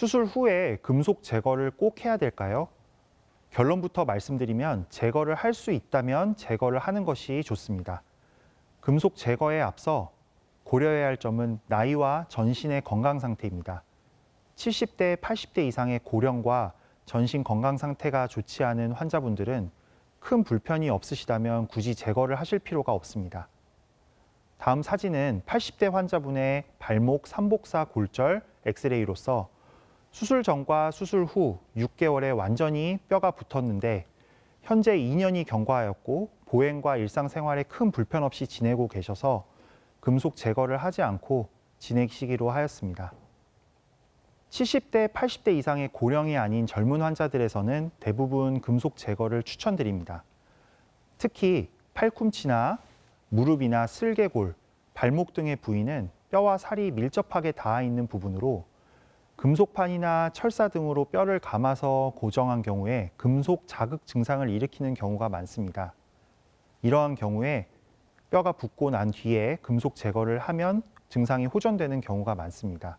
수술 후에 금속 제거를 꼭 해야 될까요? 결론부터 말씀드리면 제거를 할 수 있다면 제거를 하는 것이 좋습니다. 금속 제거에 앞서 고려해야 할 점은 나이와 전신의 건강 상태입니다. 70대, 80대 이상의 고령과 전신 건강 상태가 좋지 않은 환자분들은 큰 불편이 없으시다면 굳이 제거를 하실 필요가 없습니다. 다음 사진은 80대 환자분의 발목 삼복사 골절 엑스레이로서 수술 전과 수술 후 6개월에 완전히 뼈가 붙었는데 현재 2년이 경과하였고 보행과 일상생활에 큰 불편 없이 지내고 계셔서 금속 제거를 하지 않고 지내시기로 하였습니다. 70대, 80대 이상의 고령이 아닌 젊은 환자들에서는 대부분 금속 제거를 추천드립니다. 특히 팔꿈치나 무릎이나 슬개골, 발목 등의 부위는 뼈와 살이 밀접하게 닿아 있는 부분으로 금속판이나 철사 등으로 뼈를 감아서 고정한 경우에 금속 자극 증상을 일으키는 경우가 많습니다. 이러한 경우에 뼈가 붓고 난 뒤에 금속 제거를 하면 증상이 호전되는 경우가 많습니다.